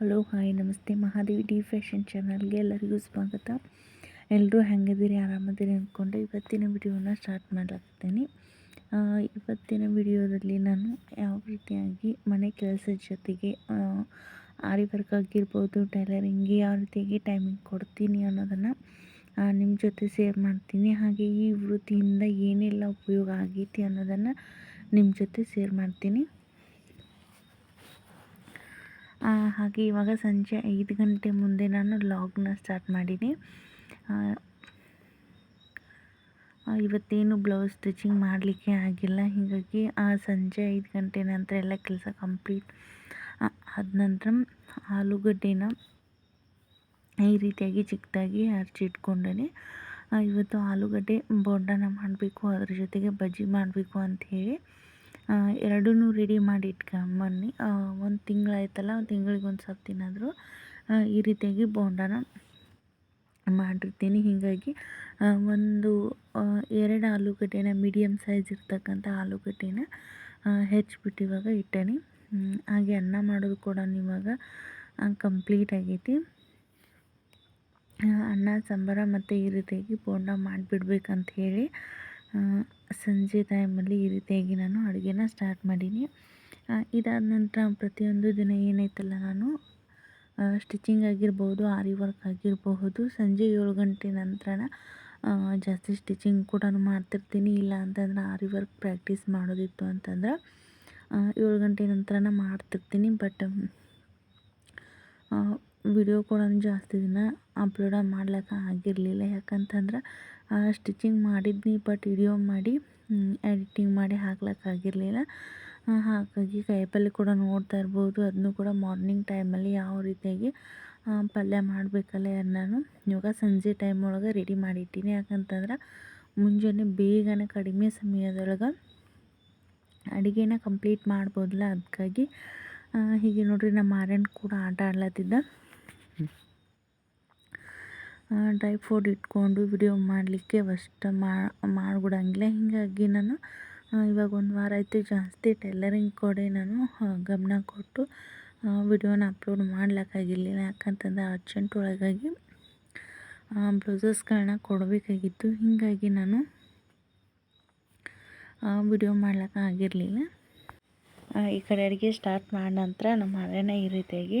Hello hi ನಮಸ್ತೆ. Mahadevi D fashion ಚಾನಲ್ಗೆ ಎಲ್ಲರಿಗೂ ಸ್ವಾಗತ. ಎಲ್ಲರೂ ಹೆಂಗಿದ್ದೀರಿ? ಆರಾಮದಿರಿ ಅಂದ್ಕೊಂಡು ಇವತ್ತಿನ ವಿಡಿಯೋನ ಸ್ಟಾರ್ಟ್ ಮಾಡ್ಲಾಗ್ತೀನಿ ಇವತ್ತಿನ ವಿಡಿಯೋದಲ್ಲಿ ನಾನು ಯಾವ ರೀತಿಯಾಗಿ ಮನೆ ಕೆಲಸದ ಜೊತೆಗೆ ಆರಿ ವರ್ಕ್ ಆಗಿರ್ಬೋದು ಟೈಲರಿಂಗ್ಗೆ ಯಾವ ರೀತಿಯಾಗಿ ಟೈಮಿಂಗ್ ಕೊಡ್ತೀನಿ ಅನ್ನೋದನ್ನು ನಿಮ್ಮ ಜೊತೆ ಶೇರ್ ಮಾಡ್ತೀನಿ. ಹಾಗೆ ಈ ವೃತ್ತಿಯಿಂದ ಏನೆಲ್ಲ ಉಪಯೋಗ ಆಗೈತಿ ಅನ್ನೋದನ್ನು ನಿಮ್ಮ ಜೊತೆ ಶೇರ್ ಮಾಡ್ತೀನಿ. ಹಾಗೆ ಇವಾಗ ಸಂಜೆ ಐದು ಗಂಟೆ ಮುಂದೆ ನಾನು ಲಾಗ್ನ ಸ್ಟಾರ್ಟ್ ಮಾಡೀನಿ. ಇವತ್ತೇನು ಬ್ಲೌಸ್ ಸ್ಟಿಚಿಂಗ್ ಮಾಡಲಿಕ್ಕೆ ಆಗಿಲ್ಲ. ಹೀಗಾಗಿ ಸಂಜೆ ಐದು ಗಂಟೆ ನಂತರ ಎಲ್ಲ ಕೆಲಸ ಕಂಪ್ಲೀಟ್. ಆದ ನಂತರ ಆಲೂಗಡ್ಡೆನ ಈ ರೀತಿಯಾಗಿ ಚಿಕ್ಕದಾಗಿ ಹರ್ಚಿಟ್ಕೊಂಡೇ ಇವತ್ತು ಆಲೂಗಡ್ಡೆ ಬೋಂಡನ ಮಾಡಬೇಕು, ಅದ್ರ ಜೊತೆಗೆ ಬಜ್ಜಿ ಮಾಡಬೇಕು ಅಂಥೇಳಿ ಎರಡೂ ರೆಡಿ ಮಾಡಿ ಇಟ್ಕೊಂಬನ್ನಿ ಒಂದು ತಿಂಗಳಾಯ್ತಲ್ಲ ಒಂದು ತಿಂಗಳಿಗೆ ಒಂದು ಸ್ವಲ್ಪ ತಿನ್ನಾದರೂ. ಈ ರೀತಿಯಾಗಿ ಬೋಂಡಾನ ಮಾಡಿರ್ತೀನಿ. ಹೀಗಾಗಿ ಒಂದು ಎರಡು ಆಲೂಗಡ್ಡೆನ ಮೀಡಿಯಮ್ ಸೈಜ್ ಇರ್ತಕ್ಕಂಥ ಆಲೂಗಡ್ಡೆನ ಹೆಚ್ಚಿಬಿಟ್ಟು ಇವಾಗ ಇಟ್ಟೇನಿ. ಹಾಗೆ ಅನ್ನ ಮಾಡೋದು ಕೂಡ ಇವಾಗ ಕಂಪ್ಲೀಟ್ ಆಗೈತಿ. ಅನ್ನ, ಸಾಂಬಾರ ಮತ್ತು ಈ ರೀತಿಯಾಗಿ ಬೋಂಡ ಮಾಡಿಬಿಡ್ಬೇಕಂತ ಹೇಳಿ ಸಂಜೆ ಟೈಮಲ್ಲಿ ಈ ರೀತಿಯಾಗಿ ನಾನು ಅಡುಗೆನ ಸ್ಟಾರ್ಟ್ ಮಾಡೀನಿ. ಇದಾದ ನಂತರ ಪ್ರತಿಯೊಂದು ದಿನ ಏನೈತಲ್ಲ ನಾನು ಸ್ಟಿಚಿಂಗ್ ಆಗಿರ್ಬೋದು, ಆರಿ ವರ್ಕ್ ಆಗಿರಬಹುದು, ಸಂಜೆ ಏಳು ಗಂಟೆ ನಂತರ ಜಾಸ್ತಿ ಸ್ಟಿಚಿಂಗ್ ಕೂಡ ಮಾಡ್ತಿರ್ತೀನಿ. ಇಲ್ಲ ಅಂತಂದ್ರೆ ಆರಿ ವರ್ಕ್ ಪ್ರಾಕ್ಟೀಸ್ ಮಾಡೋದಿತ್ತು ಅಂತಂದ್ರೆ ಏಳು ಗಂಟೆ ನಂತರ ಮಾಡ್ತಿರ್ತೀನಿ. ಬಟ್ ವಿಡಿಯೋ ಕೂಡ ಜಾಸ್ತಿ ದಿನ ಅಪ್ಲೋಡ ಮಾಡ್ಲಿಕ್ಕೆ ಆಗಿರಲಿಲ್ಲ. ಯಾಕಂತಂದ್ರೆ ಸ್ಟಿಚಿಂಗ್ ಮಾಡಿದ್ನಿ, ಬಟ್ ವಿಡಿಯೋ ಮಾಡಿ ಎಡಿಟಿಂಗ್ ಮಾಡಿ ಹಾಕ್ಲಿಕ್ಕಾಗಿರಲಿಲ್ಲ ಹಾಗಾಗಿ ಕಾಯಿಪಲ್ಲೆ ಕೂಡ ನೋಡ್ತಾ ಇರ್ಬೋದು. ಅದನ್ನು ಕೂಡ ಮಾರ್ನಿಂಗ್ ಟೈಮಲ್ಲಿ ಯಾವ ರೀತಿಯಾಗಿ ಪಲ್ಯ ಮಾಡಬೇಕಲ್ಲ ನಾನು ಇವಾಗ ಸಂಜೆ ಟೈಮ್ ಒಳಗೆ ರೆಡಿ ಮಾಡಿಟ್ಟಿನಿ. ಯಾಕಂತಂದ್ರೆ, ಮುಂಜಾನೆ ಬೇಗನೆ ಕಡಿಮೆ ಸಮಯದೊಳಗೆ ಅಡುಗೆನ ಕಂಪ್ಲೀಟ್ ಮಾಡ್ಬೋದಲ್ಲ ಅದಕ್ಕಾಗಿ ಹೀಗೆ ನೋಡಿರಿ, ನಮ್ಮ ಆರ್ಯನ್ ಕೂಡ ಆಟ ಆಡ್ಲತ್ತಿದ್ದ. ಡ್ರೈ ಫ್ರೂಟ್ ಇಟ್ಕೊಂಡು ವಿಡಿಯೋ ಮಾಡಲಿಕ್ಕೆ ಫಸ್ಟ್ ಮಾಡಿಬಿಡಂಗಿಲ್ಲ ಹೀಗಾಗಿ ನಾನು ಇವಾಗ ಒಂದು ವಾರ ಆಯಿತು ಜಾಸ್ತಿ ಟೈಲರಿಂಗ್ ಕಡೆ ನಾನು ಗಮನ ಕೊಟ್ಟು ವಿಡಿಯೋನ ಅಪ್ಲೋಡ್ ಮಾಡ್ಲಿಕ್ಕಾಗಿರಲಿಲ್ಲ. ಯಾಕಂತಂದ್ರೆ ಅರ್ಜೆಂಟ್ ಒಳಗಾಗಿ ಬ್ಲೌಸಸ್ಗಳನ್ನ ಕೊಡಬೇಕಾಗಿತ್ತು. ಹೀಗಾಗಿ ನಾನು ವಿಡಿಯೋ ಮಾಡ್ಲಿಕ್ಕೆ ಆಗಿರಲಿಲ್ಲ ಈ ಕಡೆ ಅಡುಗೆ ಸ್ಟಾರ್ಟ್ ಮಾಡಿದ ನಂತರ ನಮ್ಮ ಮನೆಯ ಈ ರೀತಿಯಾಗಿ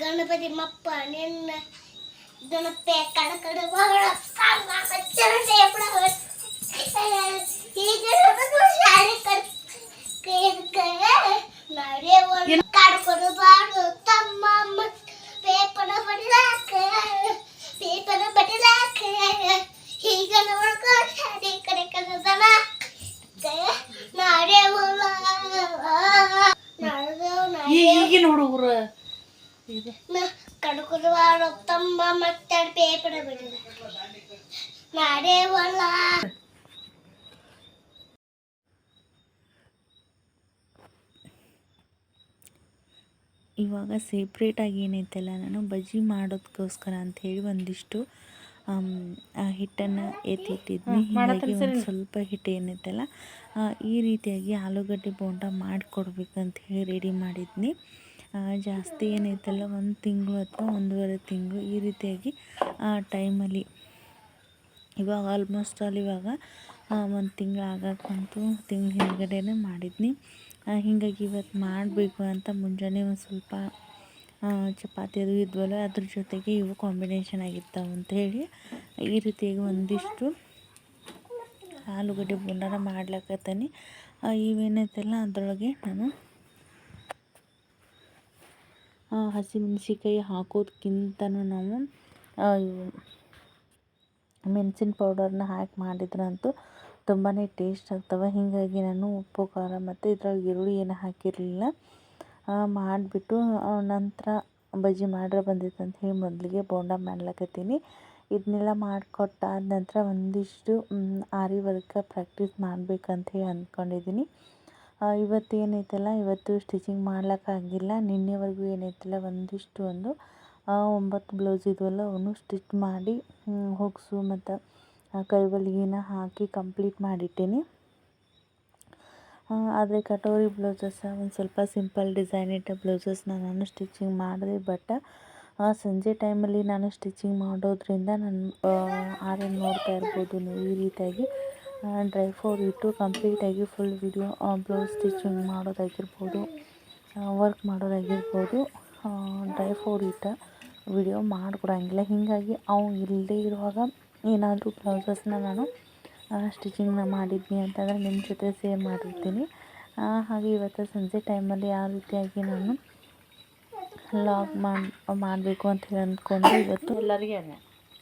ಗಣಪತಿ ಮಪ್ಪ ನಿನ್ನ ಗಣಪತಿ ಕಡ ಕಡ ಮಗಳ ಈಗ ಶಾಲೆ ನಡೆ ಒಂದು ಇವಾಗ ಸೇಪ್ರೇಟಾಗಿ ಏನೈತಲ್ಲ ನಾನು ಬಜ್ಜಿ ಮಾಡೋದಕ್ಕೋಸ್ಕರ ಅಂಥೇಳಿ ಒಂದಿಷ್ಟು ಆ ಹಿಟ್ಟನ್ನು ಎತ್ತಿಟ್ಟಿದ್ನಿ. ಹೀಗಾಗಿ ಒಂದು ಸ್ವಲ್ಪ ಹಿಟ್ಟು ಏನೈತಲ್ಲ ಈ ರೀತಿಯಾಗಿ ಆಲೂಗಡ್ಡೆ ಬೋಂಡ ಮಾಡಿಕೊಡ್ಬೇಕಂತ ಹೇಳಿ ರೆಡಿ ಮಾಡಿದ್ನಿ. ಜಾಸ್ತಿ ಏನೈತಲ್ಲ ಒಂದು ತಿಂಗಳು ಅಥವಾ ಒಂದೂವರೆ ತಿಂಗಳು ಈ ರೀತಿಯಾಗಿ ಆ ಟೈಮಲ್ಲಿ ಇವಾಗ ಆಲ್ಮೋಸ್ಟ್ ಆಲ್ ಇವಾಗ ಒಂದು ತಿಂಗಳು ಆಗಕ್ಕೆ ಬಂತು ತಿಂಗ್ಳು ಹಿಂದ್ಗಡೆನೇ ಮಾಡಿದ್ನಿ. ಹೀಗಾಗಿ ಇವತ್ತು ಮಾಡಬೇಕು ಅಂತ ಮುಂಜಾನೆ ಒಂದು ಸ್ವಲ್ಪ ಚಪಾತಿ ಅದು ಇದ್ವಲ್ಲ ಅದ್ರ ಜೊತೆಗೆ ಇವು ಕಾಂಬಿನೇಷನ್ ಆಗಿರ್ತಾವೆ ಅಂಥೇಳಿ ಈ ರೀತಿಯಾಗಿ ಒಂದಿಷ್ಟು ಆಲೂಗಡ್ಡೆ ಬೋಂಡನ ಮಾಡ್ಲಕತ್ತೀನಿ. ಇವೇನೈತಲ್ಲ ಅದರೊಳಗೆ ನಾನು ಹಸಿಮೆಣ್ಸಿಕಾಯಿ ಹಾಕೋದಕ್ಕಿಂತನೂ ನಾವು ಮೆಣಸಿನ ಪೌಡರ್ನ ಹಾಕಿ ಮಾಡಿದ್ರಂತೂ ತುಂಬಾ ಟೇಸ್ಟ್ ಆಗ್ತವೆ. ಹೀಗಾಗಿ ನಾನು ಉಪ್ಪು, ಖಾರ ಮತ್ತು ಇದ್ರಾಗ ಈರುಳ್ಳಿ ಏನು ಹಾಕಿರಲಿಲ್ಲ. ಮಾಡಿಬಿಟ್ಟು ನಂತರ ಬಜ್ಜಿ ಮಾಡ್ರೆ ಬಂದಿತ್ತು ಅಂತ ಹೇಳಿ ಮೊದಲಿಗೆ ಬೋಂಡ ಮಾಡ್ಲಕತ್ತೀನಿ. ಇದನ್ನೆಲ್ಲ ಮಾಡಿಕೊಟ್ಟಾದ ನಂತರ ಒಂದಿಷ್ಟು ಆರಿ ವರ್ಕ ಪ್ರಾಕ್ಟೀಸ್ ಮಾಡಬೇಕಂತ ಹೇಳಿ ಅಂದ್ಕೊಂಡಿದ್ದೀನಿ ಇವತ್ತು ಏನೈತಲ್ಲ, ಇವತ್ತು ಸ್ಟಿಚಿಂಗ್ ಮಾಡ್ಲಿಕ್ಕಾಗಿಲ್ಲ ನಿನ್ನೆವರೆಗೂ ಏನೈತಲ್ಲ, ಒಂದಿಷ್ಟು ಒಂದು ಒಂಬತ್ತು ಬ್ಲೌಸ್ ಇದ್ವಲ್ಲ, ಅವನು ಸ್ಟಿಚ್ ಮಾಡಿ ಹೋಗ್ಸು ಮತ್ತು ಕೈವಲ್ಗಿನ ಹಾಕಿ ಕಂಪ್ಲೀಟ್ ಮಾಡಿಟ್ಟೀನಿ. ಆದರೆ ಕಟೋರಿ ಬ್ಲೌಸಸ್, ಒಂದು ಸ್ವಲ್ಪ ಸಿಂಪಲ್ ಡಿಸೈನ್ ಇಟ್ಟ ಬ್ಲೌಸಸ್ನ ನಾನು ಸ್ಟಿಚಿಂಗ್ ಮಾಡಿದೆ, ಬಟ್ ಸಂಜೆ ಟೈಮಲ್ಲಿ ನಾನು ಸ್ಟಿಚಿಂಗ್ ಮಾಡೋದ್ರಿಂದ ನಾನು ಆರೇನು ನೋಡ್ತಾ ಇರ್ಬೋದು ನೀವು ಈ ರೀತಿಯಾಗಿ. ಡ್ರೈ ಫೋರ್ ಇಟ್ಟು ಕಂಪ್ಲೀಟಾಗಿ ಫುಲ್ ವಿಡಿಯೋ ಬ್ಲೌಸ್ ಸ್ಟಿಚಿಂಗ್ ಮಾಡೋದಾಗಿರ್ಬೋದು ವರ್ಕ್ ಮಾಡೋದಾಗಿರ್ಬೋದು ಡ್ರೈ ಫೋರ್ ಇಟ್ಟ ವಿಡಿಯೋ ಮಾಡಿಕೊಡಂಗಿಲ್ಲ. ಹೀಗಾಗಿ ಅವು ಇಲ್ಲದೇ ಇರುವಾಗ ಏನಾದರೂ ಬ್ಲೌಸಸ್ನ ನಾನು ಸ್ಟಿಚಿಂಗ್ನ ಮಾಡಿದ್ನಿ ಅಂತಂದರೆ ನಿಮ್ಮ ಜೊತೆ ಸೇರ್ ಮಾಡಿರ್ತೀನಿ. ಹಾಗೆ ಇವತ್ತು ಸಂಜೆ ಟೈಮಲ್ಲಿ ಯಾವ ರೀತಿಯಾಗಿ ನಾನು ಲಾಗ್ ಮಾಡಿ ಮಾಡಬೇಕು ಅಂತ ಹೇಳಿ ಅಂದ್ಕೊಂಡು ಇವತ್ತು ಎಲ್ಲರಿಗೆ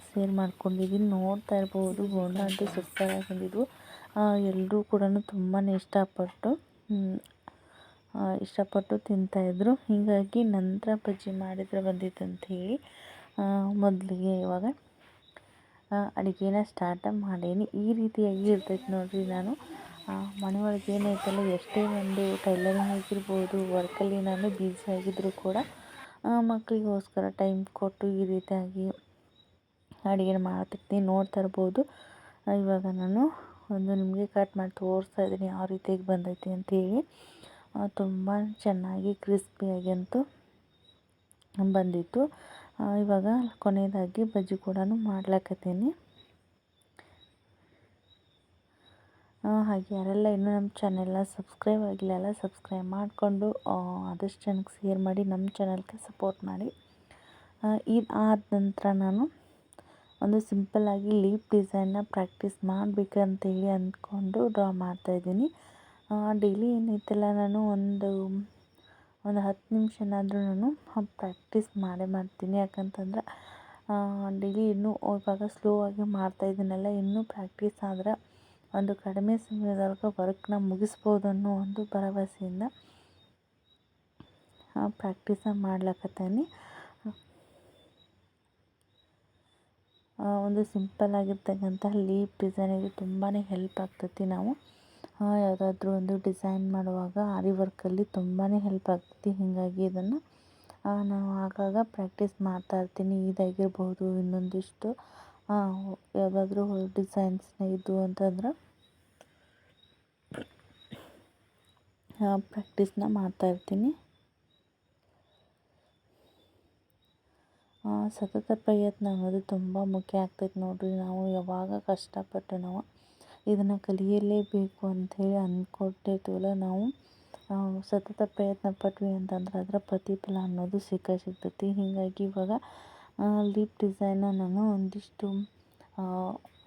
ಸೇರ್ ಮಾಡ್ಕೊಂಡಿದ್ದೀನಿ ನೋಡ್ತಾ ಇರ್ಬೋದು ಬೋಂಡ ಅಂತೂ ಸೂಪರಾಗಿ ಬಂದಿದ್ವು ಎಲ್ಲರೂ ಕೂಡ ತುಂಬಾ ಇಷ್ಟಪಟ್ಟು ಇಷ್ಟಪಟ್ಟು ತಿಂತಾಯಿದ್ರು ಹೀಗಾಗಿ ನಂತರ ಬಜ್ಜಿ ಮಾಡಿದರೆ ಬಂದಿತ್ತು ಹೇಳಿ ಮೊದಲಿಗೆ ಇವಾಗ ಅಡುಗೆನ ಸ್ಟಾರ್ಟ ಮಾಡೀನಿ. ಈ ರೀತಿಯಾಗಿ ಇರ್ತೈತೆ ನೋಡಿರಿ ನಾನು. ಮನೆ ಒಳಗೆ ಏನೈತಲ್ಲ ಎಷ್ಟೇ ಒಂದು ಟೈಲರಿಂಗ್ ಆಗಿರ್ಬೋದು ವರ್ಕಲ್ಲಿ ನಾನು ಬ್ಯುಸಿ ಆಗಿದ್ದರೂ ಕೂಡ ಮಕ್ಕಳಿಗೋಸ್ಕರ ಟೈಮ್ ಕೊಟ್ಟು ಈ ರೀತಿಯಾಗಿ ಅಡುಗೆನ ಮಾಡ್ತಿರ್ತೀನಿ ನೋಡ್ತಾ ಇರ್ಬೋದು ಇವಾಗ ನಾನು ಒಂದು ನಿಮಗೆ ಕಟ್ ಮಾಡಿ ತೋರಿಸ್ತಾ ಇದ್ದೀನಿ, ಯಾವ ರೀತಿಯಾಗಿ ಬಂದೈತಿ ಅಂತೇಳಿ. ತುಂಬ ಚೆನ್ನಾಗಿ ಕ್ರಿಸ್ಪಿಯಾಗಿ ಅಂತೂ ಬಂದಿತ್ತು. ಇವಾಗ ಕೊನೆಯದಾಗಿ ಬಜ್ಜಿ ಕೂಡ ಮಾಡ್ಲಕತ್ತೀನಿ. ಹಾಗೆ ಯಾರೆಲ್ಲ ಇನ್ನೂ ನಮ್ಮ ಚಾನೆಲ್ನ ಸಬ್ಸ್ಕ್ರೈಬ್ ಆಗಿಲ್ಲ ಸಬ್ಸ್ಕ್ರೈಬ್ ಮಾಡಿಕೊಂಡು ಆದಷ್ಟು ಜನಕ್ಕೆ ಶೇರ್ ಮಾಡಿ, ನಮ್ಮ ಚಾನಲ್ಗೆ ಸಪೋರ್ಟ್ ಮಾಡಿ. ಆದ ನಂತರ ನಾನು ಒಂದು ಸಿಂಪಲ್ಲಾಗಿ ಲೀಪ್ ಡಿಸೈನ್ನ ಪ್ರಾಕ್ಟೀಸ್ ಮಾಡಬೇಕಂತ ಹೇಳಿ ಅಂದ್ಕೊಂಡು ಡ್ರಾ ಮಾಡ್ತಾಯಿದ್ದೀನಿ ಡೈಲಿ ಏನೈತಲ್ಲ ನಾನು ಒಂದು ಒಂದು ಹತ್ತು ನಿಮಿಷನಾದರೂ ನಾನು ಪ್ರಾಕ್ಟೀಸ್ ಮಾಡೇ ಮಾಡ್ತೀನಿ. ಯಾಕಂತಂದ್ರೆ ಡೈಲಿ ಇನ್ನೂ ಇವಾಗ ಸ್ಲೋ ಆಗಿ ಮಾಡ್ತಾಯಿದ್ದೀನಲ್ಲ ಇನ್ನೂ ಪ್ರಾಕ್ಟೀಸ್ ಆದ್ರೆ ಒಂದು ಕಡಿಮೆ ಸಮಯದೊಳಗೆ ವರ್ಕ್ನ ಮುಗಿಸ್ಬೋದು ಅನ್ನೋ ಒಂದು ಭರವಸೆಯಿಂದ ಪ್ರಾಕ್ಟೀಸ ಮಾಡ್ಲಕತ್ತೀನಿ. ಒಂದು ಸಿಂಪಲ್ ಆಗಿರ್ತಕ್ಕಂಥ ಲೀಪ್ ಡಿಸೈನಿಗೆ ತುಂಬಾ ಹೆಲ್ಪ್ ಆಗ್ತೈತಿ ನಾವು. ಯಾವುದಾದ್ರೂ ಒಂದು ಡಿಸೈನ್ ಮಾಡುವಾಗ ಆರಿ ವರ್ಕಲ್ಲಿ ತುಂಬಾ ಹೆಲ್ಪ್ ಆಗ್ತೈತಿ, ಹೀಗಾಗಿ ಇದನ್ನು ನಾನು ಆಗಾಗ ಪ್ರ್ಯಾಕ್ಟೀಸ್ ಮಾಡ್ತಾ ಇರ್ತೀನಿ, ಇದಾಗಿರ್ಬೋದು ಇನ್ನೊಂದಿಷ್ಟು. ಯಾವುದಾದ್ರೂ ಡಿಸೈನ್ಸ್ನ ಇದು ಅಂತಂದ್ರೆ ಪ್ರ್ಯಾಕ್ಟೀಸ್ನ ಮಾಡ್ತಾ ಇರ್ತೀನಿ. ಸತತ ಪ್ರಯತ್ನ ಅನ್ನೋದು ತುಂಬ ಮುಖ್ಯ ಆಗ್ತೈತೆ ನೋಡಿರಿ, ನಾವು ಯಾವಾಗ ಕಷ್ಟಪಟ್ಟು ನಾವು ಇದನ್ನು ಕಲಿಯಲೇಬೇಕು ಅಂಥೇಳಿ ಅಂದ್ಕೊಂಡಿರ್ತೀವಲ್ಲ ನಾವು ಸತತ ಪ್ರಯತ್ನ ಪಟ್ವಿ ಅಂತಂದ್ರೆ ಅದರ ಪ್ರತಿಫಲ ಅನ್ನೋದು ಸಿಕ್ಕ ಸಿಗ್ತೈತಿ ಹೀಗಾಗಿ ಇವಾಗ ಲಿಪ್ ಡಿಸೈನ ನಾನು ಒಂದಿಷ್ಟು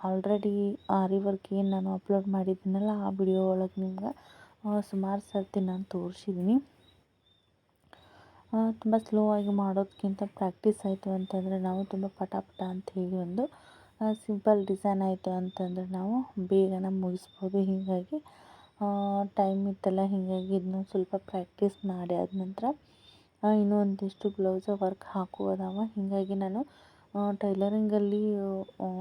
ಆಲ್ರೆಡಿ ಆರಿ ವರ್ಕ್ ಏನು ನಾನು ಅಪ್ಲೋಡ್ ಮಾಡಿದ್ದೀನಲ್ಲ, ಆ ವಿಡಿಯೋ ಒಳಗೆ ನಿಮ್ಗೆ ಸುಮಾರು ಸರ್ತಿ ನಾನು ತೋರಿಸಿದ್ದೀನಿ ತುಂಬ ಸ್ಲೋ ಆಗಿ ಮಾಡೋದಕ್ಕಿಂತ ಪ್ರಾಕ್ಟೀಸ್ ಆಯಿತು ಅಂತಂದರೆ ನಾವು ತುಂಬ ಪಟ ಪಟ ಹೇಳಿ ಒಂದು ಸಿಂಪಲ್ ಡಿಸೈನ್ ಆಯಿತು ಅಂತಂದರೆ ನಾವು ಬೇಗನೆ ಮುಗಿಸ್ಬೋದು. ಹೀಗಾಗಿ ಟೈಮ್ ಇತ್ತಲ್ಲ, ಹೀಗಾಗಿ ಇದನ್ನ ಸ್ವಲ್ಪ ಪ್ರಾಕ್ಟೀಸ್ ಮಾಡಿ ಆದ ನಂತರ ಇನ್ನೂ ಒಂದಿಷ್ಟು ಬ್ಲೌಸ ವರ್ಕ್ ಹಾಕುವುದವ. ಹೀಗಾಗಿ ನಾನು ಟೈಲರಿಂಗಲ್ಲಿ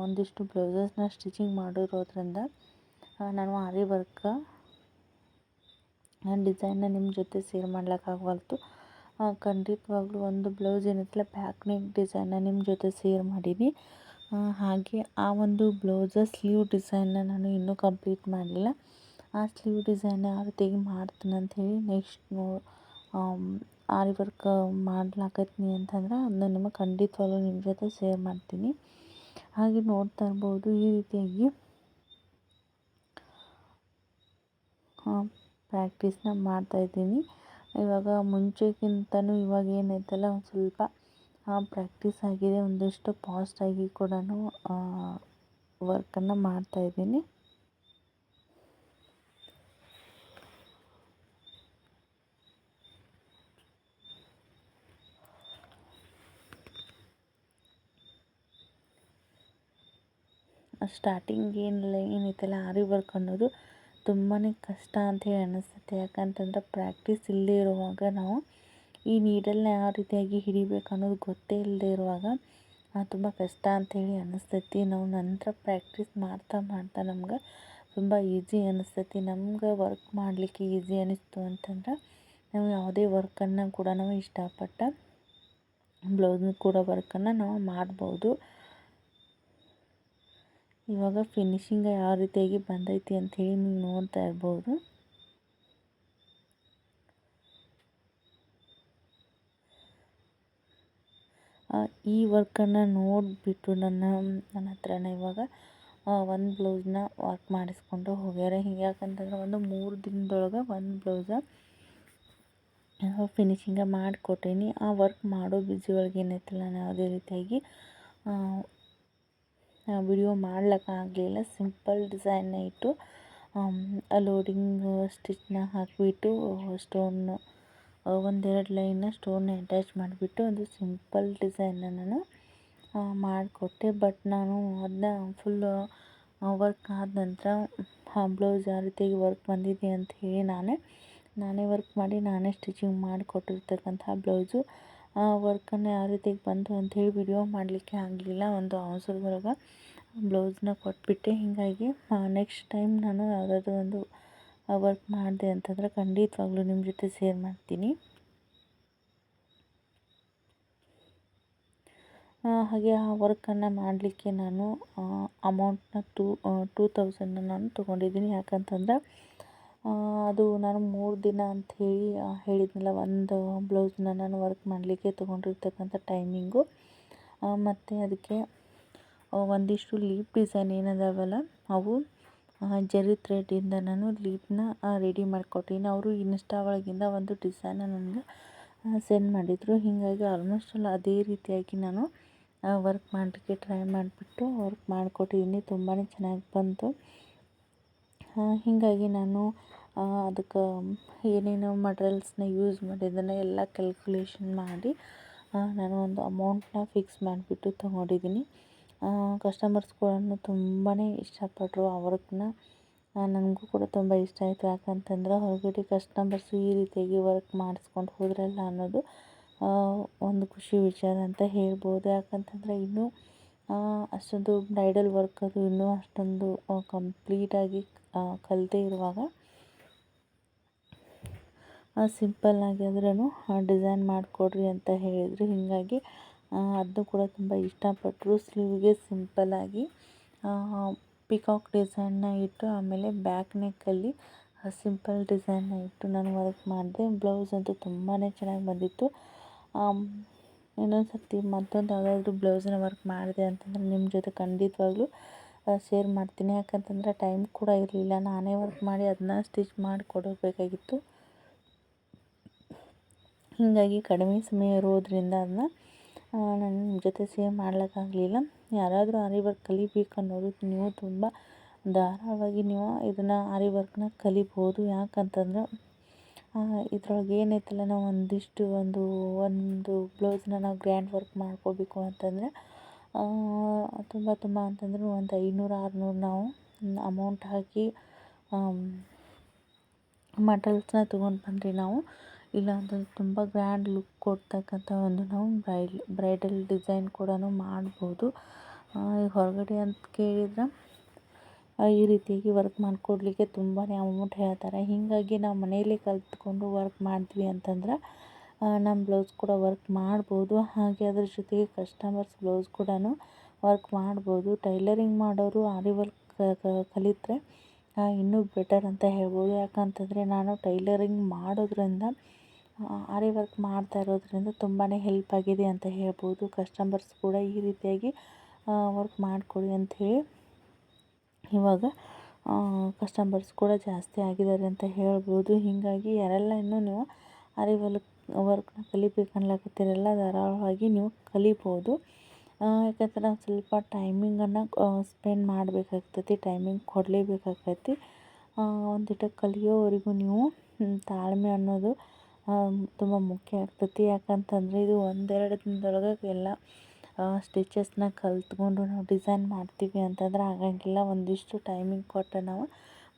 ಒಂದಿಷ್ಟು ಬ್ಲೌಸಸ್ನ ಸ್ಟಿಚಿಂಗ್ ಮಾಡಿರೋದ್ರಿಂದ ನಾನು ಆರಿ ವರ್ಕ ಡಿಸೈನ್ನ ನಿಮ್ಮ ಜೊತೆ ಸೇರ್ ಮಾಡ್ಲಿಕ್ಕಾಗವಲ್ತು ಖಂಡಿತವಾಗ್ಲೂ ಒಂದು ಬ್ಲೌಸ್ ಏನಿತ್ತಲ್ಲ ಬ್ಯಾಕ್ ನೆಕ್ ಡಿಸೈನ್ನ ನಿಮ್ಮ ಜೊತೆ ಸೇರ್ ಮಾಡೀನಿ. ಹಾಗೆ ಆ ಒಂದು ಬ್ಲೌಸ, ಸ್ಲೀವ್ ಡಿಸೈನ್ನ ನಾನು ಇನ್ನೂ ಕಂಪ್ಲೀಟ್ ಮಾಡಲಿಲ್ಲ. ಆ ಸ್ಲೀವ್ ಡಿಸೈನ್ ಯಾವ ರೀತಿಯಾಗಿ ಮಾಡ್ತೀನಿ ಅಂಥೇಳಿ ನೆಕ್ಸ್ಟ್ ನೋ ಆರಿ ವರ್ಕ್ ಮಾಡ್ಲಾಕತ್ತೀನಿ ಅಂತಂದ್ರೆ ಅದನ್ನ ನಿಮಗೆ ಖಂಡಿತವಾಗ್ಲೂ ನಿಮ್ಮ ಜೊತೆ ಶೇರ್ ಮಾಡ್ತೀನಿ. ಹಾಗೆ ನೋಡ್ತಾ ಇರ್ಬೋದು ಈ ರೀತಿಯಾಗಿ. ಪ್ರಾಕ್ಟೀಸ್ನ ಮಾಡ್ತಾಯಿದ್ದೀನಿ ಇವಾಗ ಮುಂಚೆಗಿಂತಲೂ ಇವಾಗ ಏನೈತಲ್ಲ ಒಂದು ಸ್ವಲ್ಪ ಪ್ರಾಕ್ಟೀಸ್ ಆಗಿದೆ, ಒಂದಿಷ್ಟು ಫಾಸ್ಟಾಗಿ ಕೂಡ ವರ್ಕನ್ನು ಮಾಡ್ತಾಯಿದ್ದೀನಿ ಸ್ಟಾರ್ಟಿಂಗ್ ಏನಿಲ್ಲ ಏನೈತಲ್ಲ ಆರಿ ವರ್ಕ್ ಅನ್ನೋದು ತುಂಬಾ ಕಷ್ಟ ಅಂತ ಹೇಳಿ ಅನ್ನಿಸುತ್ತೆ ಯಾಕಂತಂದ್ರೆ ಪ್ರಾಕ್ಟೀಸ್ ಇಲ್ಲದೇ ಇರುವಾಗ ನಾವು ಈ ನೀಡಲ್ನ ಯಾವ ರೀತಿಯಾಗಿ ಹಿಡಿಬೇಕು ಅನ್ನೋದು ಗೊತ್ತೇ ಇಲ್ಲದೆ ಇರುವಾಗ ತುಂಬ ಕಷ್ಟ ಅಂಥೇಳಿ ಅನ್ನಿಸ್ತೈತಿ ನಾವು ನಂತರ ಪ್ರ್ಯಾಕ್ಟೀಸ್ ಮಾಡ್ತಾ ಮಾಡ್ತಾ ನಮ್ಗೆ ತುಂಬ ಈಸಿ ಅನ್ನಿಸ್ತೈತಿ ನಮ್ಗೆ ವರ್ಕ್ ಮಾಡಲಿಕ್ಕೆ ಈಸಿ ಅನ್ನಿಸ್ತು ಅಂತಂದ್ರೆ, ನಾವು ಯಾವುದೇ ವರ್ಕನ್ನು ಕೂಡ ನಾವು ಇಷ್ಟಪಟ್ಟು ಬ್ಲೌಸ್ ಕೂಡ ವರ್ಕನ್ನು ನಾವು ಮಾಡ್ಬೋದು. ಇವಾಗ ಫಿನಿಶಿಂಗ್ ಯಾವ ರೀತಿಯಾಗಿ ಬಂದೈತಿ ಅಂಥೇಳಿ ನೀವು ನೋಡ್ತಾ ಇರ್ಬೋದು. ಈ ವರ್ಕನ್ನು ನೋಡಿಬಿಟ್ಟು ನನ್ನ ನನ್ನ ಹತ್ರನೇ ಇವಾಗ ಒಂದು ಬ್ಲೌಸ್ನ ವರ್ಕ್ ಮಾಡಿಸ್ಕೊಂಡು ಹೋಗ್ಯಾರ. ಹಿಂಗೆ ಯಾಕಂತಂದ್ರೆ ಒಂದು ಮೂರು ದಿನದೊಳಗೆ ಒಂದು ಬ್ಲೌಸ ಫಿನಿಶಿಂಗ ಮಾಡಿಕೊಟ್ಟೀನಿ. ಆ ವರ್ಕ್ ಮಾಡೋ ಬ್ಯುಸಿ ಒಳಗೆ ಏನೈತಲ್ಲ, ನಾನು ಯಾವುದೇ ರೀತಿಯಾಗಿ ವಿಡಿಯೋ ಮಾಡ್ಲಿಕ್ಕಾಗಲಿಲ್ಲ ಸಿಂಪಲ್ ಡಿಸೈನ್ನ ಇಟ್ಟು ಲೋಡಿಂಗ್ ಸ್ಟಿಚ್ನ ಹಾಕಿಬಿಟ್ಟು ಸ್ಟೋನ್ ಒಂದೆರಡು ಲೈನ್ನ ಸ್ಟೋನ್ನ ಅಟ್ಯಾಚ್ ಮಾಡಿಬಿಟ್ಟು ಒಂದು ಸಿಂಪಲ್ ಡಿಸೈನ್ನ ನಾನು ಮಾಡಿಕೊಟ್ಟೆ. ಬಟ್ ನಾನು ಅದನ್ನ ಫುಲ್ಲು ವರ್ಕ್ ಆದ ನಂತರ ಬ್ಲೌಸ್ ಯಾವ ರೀತಿಯಾಗಿ ವರ್ಕ್ ಬಂದಿದೆ ಅಂತ ಹೇಳಿ ನಾನೇ ನಾನೇ ವರ್ಕ್ ಮಾಡಿ ನಾನೇ ಸ್ಟಿಚಿಂಗ್ ಮಾಡಿಕೊಟ್ಟಿರ್ತಕ್ಕಂಥ ಬ್ಲೌಸು ವರ್ಕನ್ನು ಯಾವ ರೀತಿಯಾಗಿ ಬಂತು ಅಂಥೇಳಿ ವಿಡಿಯೋ ಮಾಡಲಿಕ್ಕೆ ಆಗಲಿಲ್ಲ. ಒಂದು ಅವಸರದೊಳಗೆ ಬ್ಲೌಸ್ನ ಕೊಟ್ಬಿಟ್ಟೆ. ಹೀಗಾಗಿ ನೆಕ್ಸ್ಟ್ ಟೈಮ್ ನಾನು ಯಾವುದಾದ್ರೂ ಒಂದು ವರ್ಕ್ ಮಾಡಿದೆ ಅಂತಂದರೆ ಖಂಡಿತವಾಗ್ಲೂ ನಿಮ್ಮ ಜೊತೆ ಶೇರ್ ಮಾಡ್ತೀನಿ. ಹಾಗೆ ಆ ವರ್ಕನ್ನು ಮಾಡಲಿಕ್ಕೆ ನಾನು ಅಮೌಂಟ್ನ ಟೂ ಟೂ ತೌಸಂಡ್ನ ನಾನು ತೊಗೊಂಡಿದ್ದೀನಿ. ಯಾಕಂತಂದ್ರೆ ಅದು ನಾನು ಮೂರು ದಿನ ಅಂಥೇಳಿ ಹೇಳಿದ್ನಲ್ಲ, ಒಂದು ಬ್ಲೌಸ್ನ ನಾನು ವರ್ಕ್ ಮಾಡಲಿಕ್ಕೆ ತೊಗೊಂಡಿರ್ತಕ್ಕಂಥ ಟೈಮಿಂಗು ಮತ್ತು ಅದಕ್ಕೆ ಒಂದಿಷ್ಟು ಲೀಪ್ ಡಿಸೈನ್ ಏನದಾವಲ್ಲ, ಅವು ಜರಿ ಥ್ರೆಡ್ಡಿಂದ ನಾನು ಲೀಪ್ನ ರೆಡಿ ಮಾಡಿಕೊಟ್ಟಿನಿ. ಅವರು ಇನ್ಸ್ಟಾ ಒಳಗಿಂದ ಒಂದು ಡಿಸೈನ ನನಗೆ ಸೆಂಡ್ ಮಾಡಿದರು. ಹೀಗಾಗಿ ಆಲ್ಮೋಸ್ಟ್ ಆಲ್ ಅದೇ ರೀತಿಯಾಗಿ ನಾನು ವರ್ಕ್ ಮಾಡಲಿಕ್ಕೆ ಟ್ರೈ ಮಾಡಿಬಿಟ್ಟು ವರ್ಕ್ ಮಾಡಿಕೊಟ್ಟಿದ್ದೀನಿ ತುಂಬಾ ಚೆನ್ನಾಗಿ ಬಂತು. ಹೀಗಾಗಿ ನಾನು ಅದಕ್ಕೆ, ಏನೇನು ಮಟೀರಿಯಲ್ಸ್ನ ಯೂಸ್ ಮಾಡಿದ್ದನ್ನು ಎಲ್ಲ ಕ್ಯಾಲ್ಕುಲೇಷನ್ ಮಾಡಿ ನಾನು ಒಂದು ಅಮೌಂಟ್ನ ಫಿಕ್ಸ್ ಮಾಡಿಬಿಟ್ಟು ತೊಗೊಂಡಿದ್ದೀನಿ ಕಸ್ಟಮರ್ಸ್ ಕೂಡ ತುಂಬಾ ಇಷ್ಟಪಟ್ಟರು ಆ ವರ್ಕ್ನ ನನಗೂ ಕೂಡ ತುಂಬ ಇಷ್ಟ ಆಯಿತು. ಯಾಕಂತಂದ್ರೆ ಹೊರಗಡೆ ಕಸ್ಟಮರ್ಸು ಈ ರೀತಿಯಾಗಿ ವರ್ಕ್ ಮಾಡಿಸ್ಕೊಂಡು ಹೋದ್ರಲ್ಲ ಅನ್ನೋದು ಒಂದು ಖುಷಿ ವಿಚಾರ ಅಂತ ಹೇಳ್ಬೋದು. ಯಾಕಂತಂದರೆ ಇನ್ನೂ ಅಷ್ಟೊಂದು ಬ್ರೈಡಲ್ ವರ್ಕ್ ಅದು ಇನ್ನೂ ಅಷ್ಟೊಂದು ಕಂಪ್ಲೀಟಾಗಿ ಕಲಿತೇ ಇರುವಾಗ ಸಿಂಪಲ್ಲಾಗಿ ಆದ್ರೂ ಡಿಸೈನ್ ಮಾಡಿಕೊಡ್ರಿ ಅಂತ ಹೇಳಿದರು. ಹೀಗಾಗಿ ಅದನ್ನು ಕೂಡ ತುಂಬ ಇಷ್ಟಪಟ್ಟರು ಸ್ಲೀವ್ಗೆ ಸಿಂಪಲ್ಲಾಗಿ ಪಿಕಾಕ್ ಡಿಸೈನ್ನ ಇಟ್ಟು, ಆಮೇಲೆ ಬ್ಯಾಕ್ ನೆಕ್ಕಲ್ಲಿ ಸಿಂಪಲ್ ಡಿಸೈನ್ನ ಇಟ್ಟು ನಾನು ವರ್ಕ್ ಮಾಡಿದೆ. ಬ್ಲೌಸ್ ಅಂತೂ ತುಂಬಾ ಚೆನ್ನಾಗಿ ಬಂದಿತ್ತು. ಇನ್ನೊಂದು ಸರ್ತಿ ಮತ್ತೊಂದು ಯಾವುದಾದ್ರೂ ಬ್ಲೌಸನ್ನ ವರ್ಕ್ ಮಾಡಿದೆ ಅಂತಂದರೆ ನಿಮ್ಮ ಜೊತೆ ಖಂಡಿತವಾಗ್ಲೂ ಶೇರ್ ಮಾಡ್ತೀನಿ. ಯಾಕಂತಂದರೆ ಟೈಮ್ ಕೂಡ ಇರಲಿಲ್ಲ. ನಾನೇ ವರ್ಕ್ ಮಾಡಿ ಅದನ್ನ ಸ್ಟಿಚ್ ಮಾಡಿ ಕೊಡಬೇಕಾಗಿತ್ತು ಹೀಗಾಗಿ ಕಡಿಮೆ ಸಮಯ ಇರೋದ್ರಿಂದ ಅದನ್ನ ನಾನು ನಿಮ್ಮ ಜೊತೆ ಸೇಮ್ ಮಾಡ್ಲಿಕ್ಕಾಗಲಿಲ್ಲ. ಯಾರಾದರೂ ಆರಿ ವರ್ಕ್ ಕಲಿಬೇಕು ಅನ್ನೋದು ನೀವು ತುಂಬ ಧಾರಾಳವಾಗಿ ನೀವು ಇದನ್ನು ಆರಿ ವರ್ಕ್ನ ಕಲಿಬೋದು. ಯಾಕಂತಂದ್ರೆ ಇದ್ರೊಳಗೆ ಏನೈತಲ್ಲ ನಾವು ಒಂದಿಷ್ಟು ಒಂದು ಒಂದು ಬ್ಲೌಸ್ನ ನಾವು ಗ್ರ್ಯಾಂಡ್ ವರ್ಕ್ ಮಾಡ್ಕೋಬೇಕು ಅಂತಂದರೆ ತುಂಬ ತುಂಬ ಅಂತಂದ್ರೆ ಒಂದು ಐನೂರು, ಆರುನೂರು ನಾವು ಅಮೌಂಟ್ ಹಾಕಿ ಮಟಲ್ಸ್ನ ತೊಗೊಂಡು ಬಂದ್ರಿ ನಾವು. ಇಲ್ಲ ತುಂಬ ಗ್ರ್ಯಾಂಡ್ ಲುಕ್ ಕೊಡ್ತಕ್ಕಂಥ ಒಂದು ನಾವು ಬ್ರೈಡ್ ಬ್ರೈಡಲ್ ಡಿಸೈನ್ ಕೂಡ ಮಾಡ್ಬೋದು. ಹೊರಗಡೆ ಅಂತ ಕೇಳಿದ್ರೆ ಈ ರೀತಿಯಾಗಿ ವರ್ಕ್ ಮಾಡಿಕೊಡ್ಲಿಕ್ಕೆ ತುಂಬಾ ಅಮೌಂಟ್ ಹೇಳ್ತಾರೆ. ಹೀಗಾಗಿ ನಾವು ಮನೆಯಲ್ಲೇ ಕಲಿತ್ಕೊಂಡು ವರ್ಕ್ ಮಾಡಿದ್ವಿ ಅಂತಂದ್ರೆ ನಮ್ಮ ಬ್ಲೌಸ್ ಕೂಡ ವರ್ಕ್ ಮಾಡ್ಬೋದು. ಹಾಗೆ ಅದ್ರ ಜೊತೆಗೆ ಕಸ್ಟಮರ್ಸ್ ಬ್ಲೌಸ್ ಕೂಡ ವರ್ಕ್ ಮಾಡ್ಬೋದು. ಟೈಲರಿಂಗ್ ಮಾಡೋರು ಆರಿ ವರ್ಕ್ ಕಲಿತರೆ ಇನ್ನೂ ಬೆಟರ್ ಅಂತ ಹೇಳ್ಬೋದು. ಯಾಕಂತಂದರೆ ನಾನು ಟೈಲರಿಂಗ್ ಮಾಡೋದ್ರಿಂದ ಆರಿ ವರ್ಕ್ ಮಾಡ್ತಾ ಇರೋದ್ರಿಂದ ತುಂಬಾ ಹೆಲ್ಪ್ ಆಗಿದೆ ಅಂತ ಹೇಳ್ಬೋದು. ಕಸ್ಟಮರ್ಸ್ ಕೂಡ ಈ ರೀತಿಯಾಗಿ ವರ್ಕ್ ಮಾಡಿಕೊಡಿ ಅಂಥೇಳಿ ಇವಾಗ ಕಸ್ಟಮರ್ಸ್ ಕೂಡ ಜಾಸ್ತಿ ಆಗಿದ್ದಾರೆ ಅಂತ ಹೇಳ್ಬೋದು. ಹೀಗಾಗಿ ಯಾರೆಲ್ಲ ಇನ್ನೂ ನೀವು ಆರಿ ವರ್ಕ್ ವರ್ಕ್ನ ಕಲಿಬೇಕು ಅನ್ಲಕತ್ತೀರಲ್ಲ ಧಾರಾಳವಾಗಿ ನೀವು ಕಲಿಬೋದು. ಯಾಕಂದ್ರೆ ಸ್ವಲ್ಪ ಟೈಮಿಂಗನ್ನು ಸ್ಪೆಂಡ್ ಮಾಡಬೇಕಾಗ್ತೈತಿ ಟೈಮಿಂಗ್ ಕೊಡಲೇಬೇಕಾಗ್ತೈತಿ. ಒಂದಿಟ ಕಲಿಯೋವರೆಗೂ ನೀವು ತಾಳ್ಮೆ ಅನ್ನೋದು ತುಂಬ ಮುಖ್ಯ ಆಗ್ತೈತಿ ಯಾಕಂತಂದರೆ ಇದು ಒಂದೆರಡು ದಿನದೊಳಗೆ ಎಲ್ಲ ಸ್ಟಿಚಸ್ನ ಕಲ್ತ್ಕೊಂಡು ನಾವು ಡಿಸೈನ್ ಮಾಡ್ತೀವಿ ಅಂತಂದ್ರೆ ಆಗಂಗಿಲ್ಲ. ಒಂದಿಷ್ಟು ಟೈಮಿಂಗ್ ಕೊಟ್ಟು ನಾವು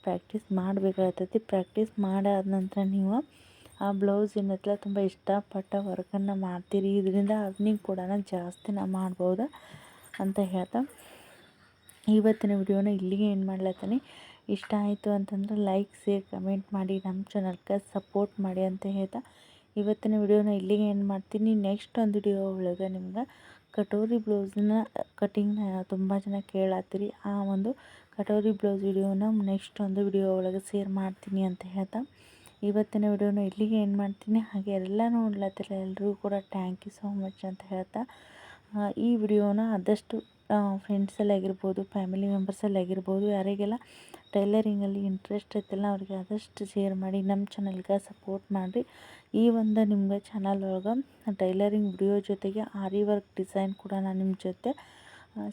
ಪ್ರ್ಯಾಕ್ಟೀಸ್ ಮಾಡಬೇಕಾಗ್ತೈತಿ. ಪ್ರ್ಯಾಕ್ಟೀಸ್ ಮಾಡಾದ ನಂತರ ನೀವು ಆ ಬ್ಲೌಸ್ ಏನತ್ತಲ್ಲ ತುಂಬ ಇಷ್ಟಪಟ್ಟ ವರ್ಕನ್ನು ಮಾಡ್ತೀರಿ. ಇದರಿಂದ ಅರ್ನಿಂಗ್ ಕೂಡ ಜಾಸ್ತಿ ನಾವು ಮಾಡ್ಬೋದು ಅಂತ ಹೇಳ್ತಾ. ಇವತ್ತಿನ ವಿಡಿಯೋನ ಇಲ್ಲಿಗೆ ಏನು ಮಾಡ್ಲತ್ತೀನಿ. ಇಷ್ಟ ಆಯಿತು ಅಂತಂದ್ರೆ ಲೈಕ್ ಶೇರ್ ಕಮೆಂಟ್ ಮಾಡಿ ನಮ್ಮ ಚಾನಲ್ಗೆ ಸಪೋರ್ಟ್ ಮಾಡಿ ಅಂತ ಹೇಳ್ತಾ ಇವತ್ತಿನ ವಿಡಿಯೋನ ಇಲ್ಲಿಗೆ ಏನು ಮಾಡ್ತೀನಿ. ನೆಕ್ಸ್ಟ್ ಒಂದು ವಿಡಿಯೋ ಒಳಗೆ ನಿಮ್ಗೆ ಕಟೋರಿ ಬ್ಲೌಸ್ನ ಕಟಿಂಗ್ನ ತುಂಬ ಜನ ಕೇಳತ್ತೀರಿ. ಆ ಒಂದು ಕಟೋರಿ ಬ್ಲೌಸ್ ವಿಡಿಯೋನ ನೆಕ್ಸ್ಟ್ ಒಂದು ವಿಡಿಯೋ ಒಳಗೆ ಶೇರ್ ಮಾಡ್ತೀನಿ ಅಂತ ಹೇಳ್ತಾ ಇವತ್ತಿನ ವಿಡಿಯೋನ ಇಲ್ಲಿಗೆ ಏನು ಮಾಡ್ತೀನಿ. ಹಾಗೆ ಎಲ್ಲ ನೋಡ್ಲತ್ತಿರ ಎಲ್ಲರಿಗೂ ಕೂಡ ಥ್ಯಾಂಕ್ ಯು ಸೋ ಮಚ್ ಅಂತ ಹೇಳ್ತಾ ಈ ವಿಡಿಯೋನ ಆದಷ್ಟು ಫ್ರೆಂಡ್ಸಲ್ಲಿ ಆಗಿರ್ಬೋದು ಫ್ಯಾಮಿಲಿ ಮೆಂಬರ್ಸಲ್ಲಿ ಆಗಿರ್ಬೋದು, ಯಾರಿಗೆಲ್ಲ ಟೈಲರಿಂಗಲ್ಲಿ ಇಂಟ್ರೆಸ್ಟ್ ಐತಲ್ಲ ಅವ್ರಿಗೆ ಆದಷ್ಟು ಶೇರ್ ಮಾಡಿ ನಮ್ಮ ಚಾನಲ್ಗೆ ಸಪೋರ್ಟ್ ಮಾಡಿರಿ. ಈ ಒಂದು ನಿಮ್ಗೆ ಚಾನಲ್ ಒಳಗೆ ಟೈಲರಿಂಗ್ ವಿಡಿಯೋ ಜೊತೆಗೆ ಆರಿ ವರ್ಕ್ ಡಿಸೈನ್ ಕೂಡ ನಾನು ನಿಮ್ಮ ಜೊತೆ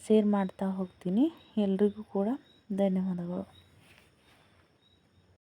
ಶೇರ್ ಮಾಡ್ತಾ ಹೋಗ್ತೀನಿ. ಎಲ್ರಿಗೂ ಕೂಡ ಧನ್ಯವಾದಗಳು.